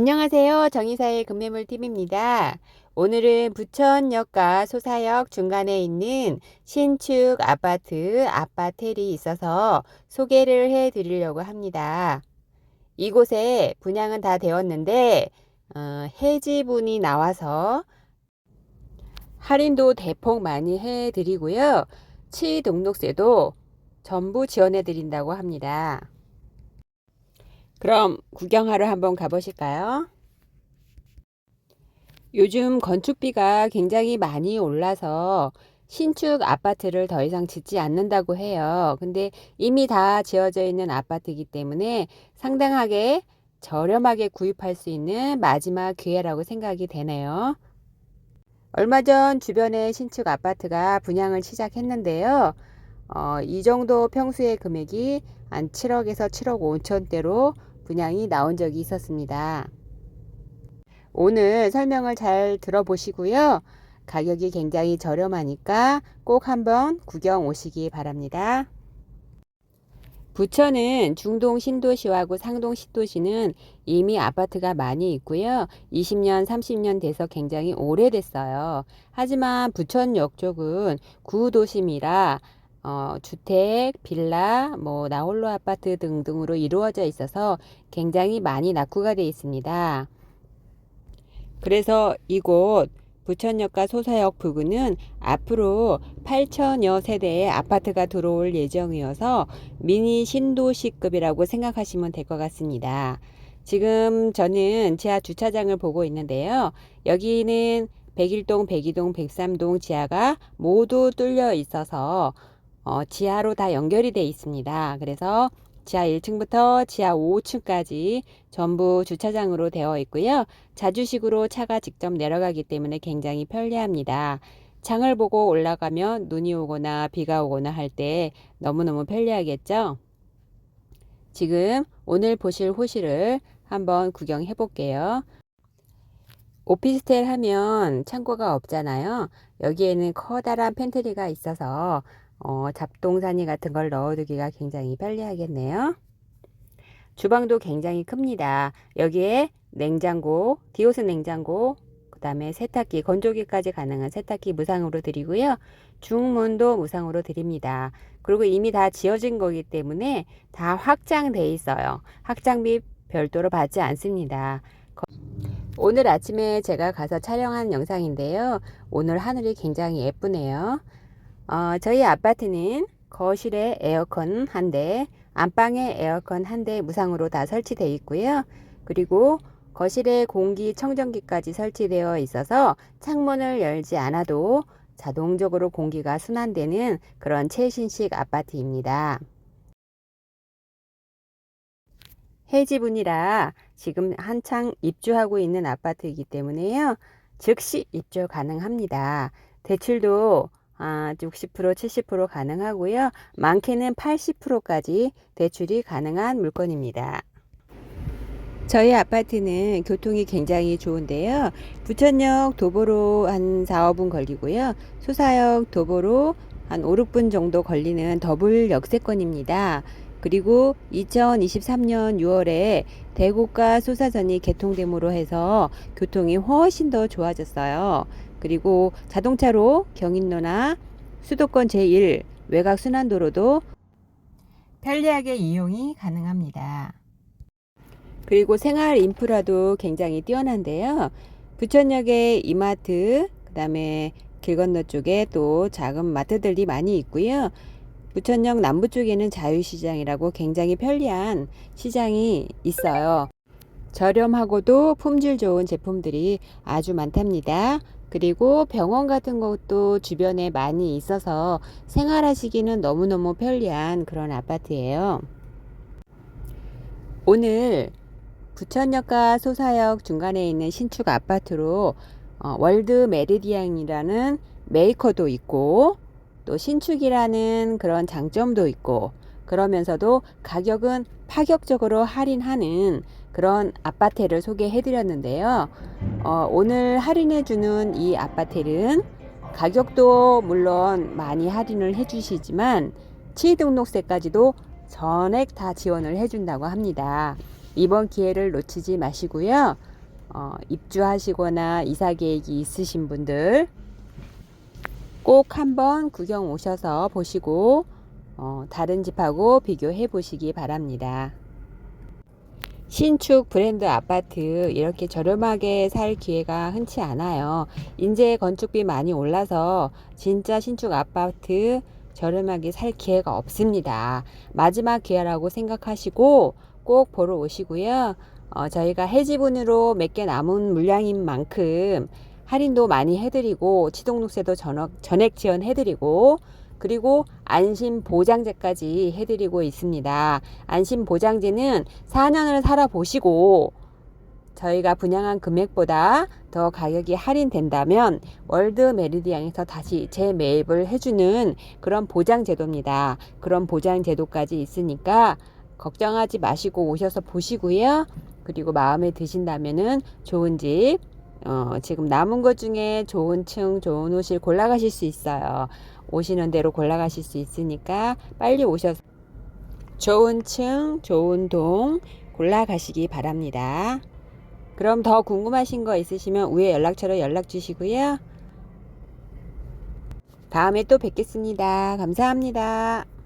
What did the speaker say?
안녕하세요. 정의사의 금매물TV입니다. 오늘은 부천역과 소사역 중간에 있는 신축 아파트 아파텔이 있어서 소개를 해 드리려고 합니다. 이곳에 분양은 다 되었는데 어, 해지분이 나와서 할인도 대폭 많이 해 드리고요. 취등록세도 전부 지원해 드린다고 합니다. 그럼 구경하러 한번 가보실까요? 요즘 건축비가 굉장히 많이 올라서 신축 아파트를 더 이상 짓지 않는다고 해요. 근데 이미 다 지어져 있는 아파트이기 때문에 상당하게 저렴하게 구입할 수 있는 마지막 기회라고 생각이 되네요. 얼마 전 주변에 신축 아파트가 분양을 시작했는데요. 어, 이 정도 평수의 금액이 한 7억에서 7억 5천대로 분양이 나온 적이 있었습니다. 오늘 설명을 잘 들어보시고요. 가격이 굉장히 저렴하니까 꼭 한번 구경 오시기 바랍니다. 부천은 중동 신도시하고 상동 신도시는 이미 아파트가 많이 있고요. 20년, 30년 돼서 굉장히 오래됐어요. 하지만 부천역 쪽은 구도심이라 어, 주택, 빌라, 뭐 나홀로 아파트 등등으로 이루어져 있어서 굉장히 많이 낙후가 되어 있습니다. 그래서 이곳 부천역과 소사역 부근은 앞으로 8천여 세대의 아파트가 들어올 예정이어서 미니 신도시급이라고 생각하시면 될 것 같습니다. 지금 저는 지하 주차장을 보고 있는데요. 여기는 101동, 102동, 103동 지하가 모두 뚫려 있어서 어, 지하로 다 연결이 돼 있습니다. 그래서 지하 1층부터 지하 5층까지 전부 주차장으로 되어 있고요. 자주식으로 차가 직접 내려가기 때문에 굉장히 편리합니다. 창을 보고 올라가면 눈이 오거나 비가 오거나 할 때 너무너무 편리하겠죠? 지금 오늘 보실 호실을 한번 구경해 볼게요. 오피스텔 하면 창고가 없잖아요. 여기에는 커다란 팬트리가 있어서 어, 잡동사니 같은 걸 넣어두기가 굉장히 편리하겠네요. 주방도 굉장히 큽니다. 여기에 냉장고, 디오스 냉장고, 그 다음에 세탁기, 건조기까지 가능한 세탁기 무상으로 드리고요. 중문도 무상으로 드립니다. 그리고 이미 다 지어진 거기 때문에 다 확장돼 있어요. 확장비 별도로 받지 않습니다. 오늘 아침에 제가 가서 촬영한 영상인데요. 오늘 하늘이 굉장히 예쁘네요. 어, 저희 아파트는 거실에 에어컨 한 대, 안방에 에어컨 한 대 무상으로 다 설치되어 있고요. 그리고 거실에 공기 청정기까지 설치되어 있어서 창문을 열지 않아도 자동적으로 공기가 순환되는 그런 최신식 아파트입니다. 해지분이라 지금 한창 입주하고 있는 아파트이기 때문에요. 즉시 입주 가능합니다. 대출도 아, 60% 70% 가능하고요. 많게는 80%까지 대출이 가능한 물건입니다. 저희 아파트는 교통이 굉장히 좋은데요. 부천역 도보로 한 4, 5분 걸리고요. 소사역 도보로 한 5, 6분 정도 걸리는 더블 역세권입니다. 그리고 2023년 6월에 대구가 소사선이 개통됨으로 해서 교통이 훨씬 더 좋아졌어요. 그리고 자동차로 경인로나 수도권 제1 외곽 순환도로도 편리하게 이용이 가능합니다. 그리고 생활 인프라도 굉장히 뛰어난데요. 부천역에 이마트, 그 다음에 길 건너 쪽에 또 작은 마트들이 많이 있고요. 부천역 남부 쪽에는 자유시장이라고 굉장히 편리한 시장이 있어요. 저렴하고도 품질 좋은 제품들이 아주 많답니다. 그리고 병원 같은 것도 주변에 많이 있어서 생활하시기는 너무너무 편리한 그런 아파트예요. 오늘 부천역과 소사역 중간에 있는 신축 아파트로 어, 월드 메리디안이라는 메이커도 있고 또 신축이라는 그런 장점도 있고 그러면서도 가격은 파격적으로 할인하는 그런 아파트를 소개해 드렸는데요. 어, 오늘 할인해 주는 이 아파트는 가격도 물론 많이 할인을 해 주시지만 취등록세까지도 전액 다 지원을 해 준다고 합니다. 이번 기회를 놓치지 마시고요. 어, 입주하시거나 이사 계획이 있으신 분들 꼭 한번 구경 오셔서 보시고 어, 다른 집하고 비교해 보시기 바랍니다. 신축 브랜드 아파트 이렇게 저렴하게 살 기회가 흔치 않아요. 인제 건축비 많이 올라서 진짜 신축 아파트 저렴하게 살 기회가 없습니다. 마지막 기회라고 생각하시고 꼭 보러 오시고요. 어, 저희가 해지분으로 몇 개 남은 물량인 만큼 할인도 많이 해드리고 취등록세도 전액, 전액 지원해드리고 그리고 안심 보장제까지 해드리고 있습니다. 안심 보장제는 4년을 살아보시고 저희가 분양한 금액보다 더 가격이 할인된다면 월드 메리디앙에서 다시 재매입을 해주는 그런 보장 제도입니다. 그런 보장 제도까지 있으니까 걱정하지 마시고 오셔서 보시고요. 그리고 마음에 드신다면은 좋은 집, 어, 지금 남은 것 중에 좋은 층, 좋은 호실 골라가실 수 있어요. 오시는 대로 골라가실 수 있으니까 빨리 오셔서 좋은 층, 좋은 동 골라가시기 바랍니다. 그럼 더 궁금하신 거 있으시면 위에 연락처로 연락 주시고요. 다음에 또 뵙겠습니다. 감사합니다.